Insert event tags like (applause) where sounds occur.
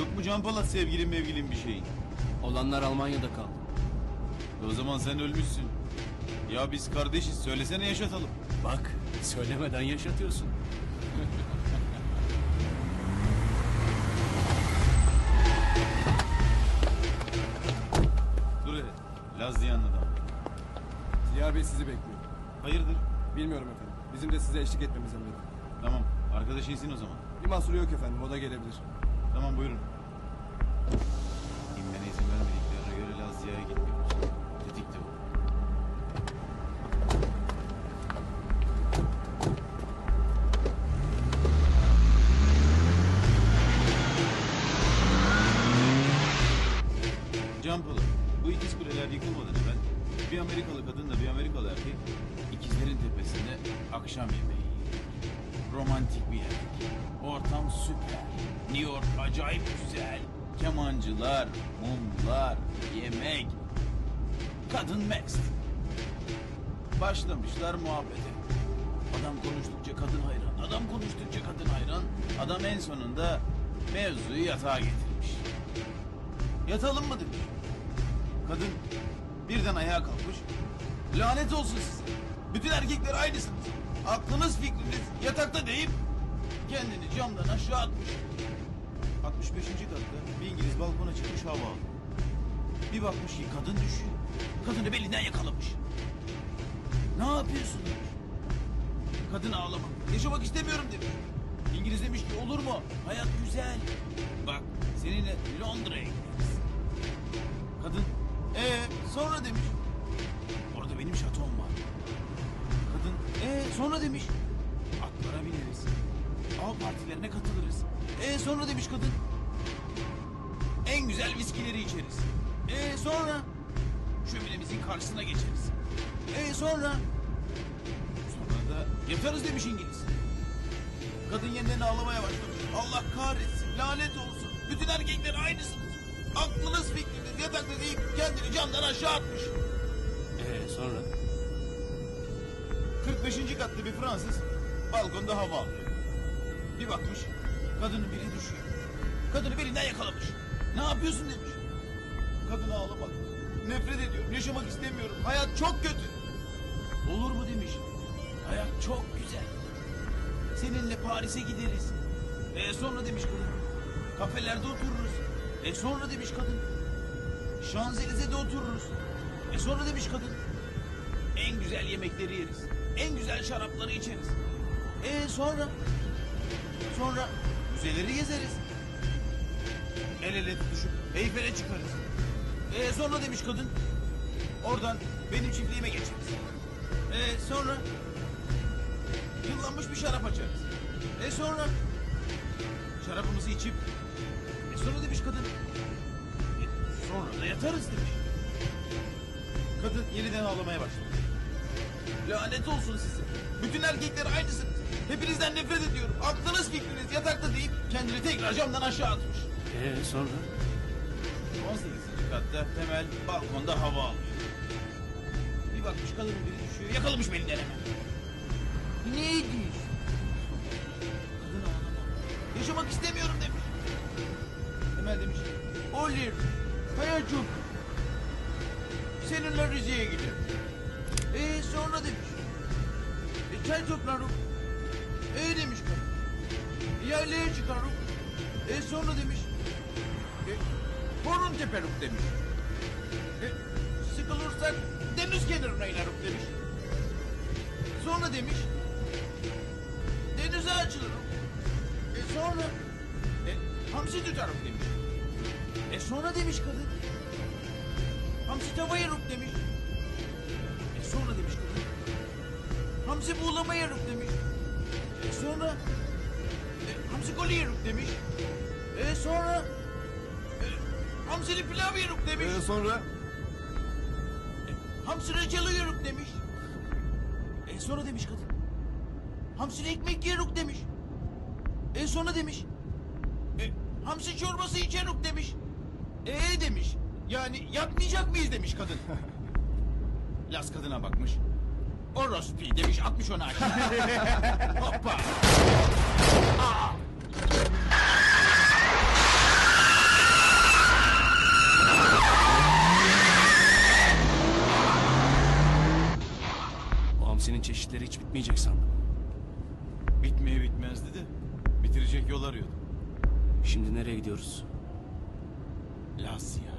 Yok mu Can Polat sevgilin mevgilin bir şeyin? Olanlar Almanya'da kaldı. O zaman sen ölmüşsün. Ya biz kardeşiz söylesene yaşatalım. Bak söylemeden yaşatıyorsun. (laughs) Dur hele. Laz diyen adam. Ziya Bey sizi bekliyor. Hayırdır? Bilmiyorum efendim. Bizim de size eşlik etmemiz emredildi. Tamam. Arkadaş insin o zaman. Bir mahsuru yok efendim. O da gelebilir. Tamam buyurun. İnmene izin vermediklerine göre Laz Ziya'ya gitmiyoruz. Tetikte o. Polat, bu ikiz kuleler yıkılmadan evvel bir Amerikalı kadınla bir Amerikalı erkek ikizlerin tepesinde akşam yemeği yiyor. Romantik bir yer. Ortam süper. New acayip güzel. Kemancılar, mumlar, yemek. Kadın mest. Başlamışlar muhabbete. Adam konuştukça kadın hayran. Adam konuştukça kadın hayran. Adam en sonunda mevzuyu yatağa getirmiş. Yatalım mı demiş. Kadın birden ayağa kalkmış. Lanet olsun size. Bütün erkekler aynısınız. Aklınız fikriniz yatakta deyip kendini camdan aşağı atmış. 65. katta bir İngiliz balkona çıkmış hava. Bir bakmış ki kadın düşüyor. Kadını belinden yakalamış. Ne yapıyorsun demiş. Kadın ağlamak. Yaşamak istemiyorum demiş. İngiliz demiş ki olur mu? Hayat güzel. Bak seninle Londra'ya gideriz. Kadın ee sonra demiş. Orada benim şatom var. Kadın ee sonra demiş. Atlara bineriz. Av partilerine katılırız. Ee sonra demiş kadın. En güzel viskileri içeriz. Ee sonra şöminemizin karşısına geçeriz. Ee sonra sonra da yatarız demiş İngiliz. Kadın yeniden ağlamaya başlamış. Allah kahretsin, lanet olsun. Bütün erkekler aynısınız. Aklınız fikriniz yatakta deyip kendini camdan aşağı atmış. Ee sonra? 45. katlı bir Fransız balkonda hava alıyor. Bir bakmış kadının biri düşüyor. Kadını birinden yakalamış. Ne yapıyorsun demiş. Kadın ağlamak. Nefret ediyorum. Yaşamak istemiyorum. Hayat çok kötü. Olur mu demiş. Hayat çok güzel. Seninle Paris'e gideriz. E sonra demiş kadın. Kafelerde otururuz. E sonra demiş kadın. Şanzelize'de otururuz. E sonra demiş kadın. En güzel yemekleri yeriz. En güzel şarapları içeriz. E sonra? Sonra müzeleri gezeriz. El ele tutuşup Eyfel'e çıkarız. E sonra demiş kadın. Oradan benim çiftliğime geçeriz. E sonra? Yıllanmış bir şarap açarız. E sonra? Şarabımızı içip e sonra demiş kadın. E sonra da yatarız demiş. Kadın yeniden ağlamaya başladı. Lanet olsun size. Bütün erkekler aynısınız. Hepinizden nefret ediyorum. Aklınız fikriniz yatakta deyip kendini tekrar camdan aşağı atmış. Ee sonra? 18. katta Temel balkonda hava alıyor. Bir bakmış kadının biri düşüyor. Yakalamış belinden hemen. Ne diyorsun? Kadın ağlama. Yaşamak istemiyorum demiş. Temel demiş. Olur. Hayatım. Seninle Rize'ye gidelim. Ee sonra demiş. E, çay toplarım. E demiş kadın. Yaylaya çıkarım. E sonra demiş. E, Borun teperuk demiş. E, sıkılırsak deniz kenarına inerim demiş. Sonra demiş. Denize açılırım. E sonra e, hamsi tutarım demiş. E sonra demiş kadın. Hamsi tava yerim demiş. Sonra demiş kadın. Hamsi buğulama yerim demiş. E sonra e, hamsi golü yerim demiş. E sonra e, hamsili pilav yerim demiş. Ee, sonra? E, hamsi reçeli yerim demiş. E sonra demiş kadın. Hamsili ekmek yerim demiş. E sonra demiş. E, hamsi çorbası içerim demiş. E demiş. Yani yatmayacak mıyız demiş kadın. (laughs) Las kadına bakmış. Orospi demiş atmış onu (laughs) aşağı. Hoppa. Aa! Bu hamsinin çeşitleri hiç bitmeyecek sandım. Bitmeye bitmezdi de bitirecek yol arıyordu. Şimdi nereye gidiyoruz? Lasya.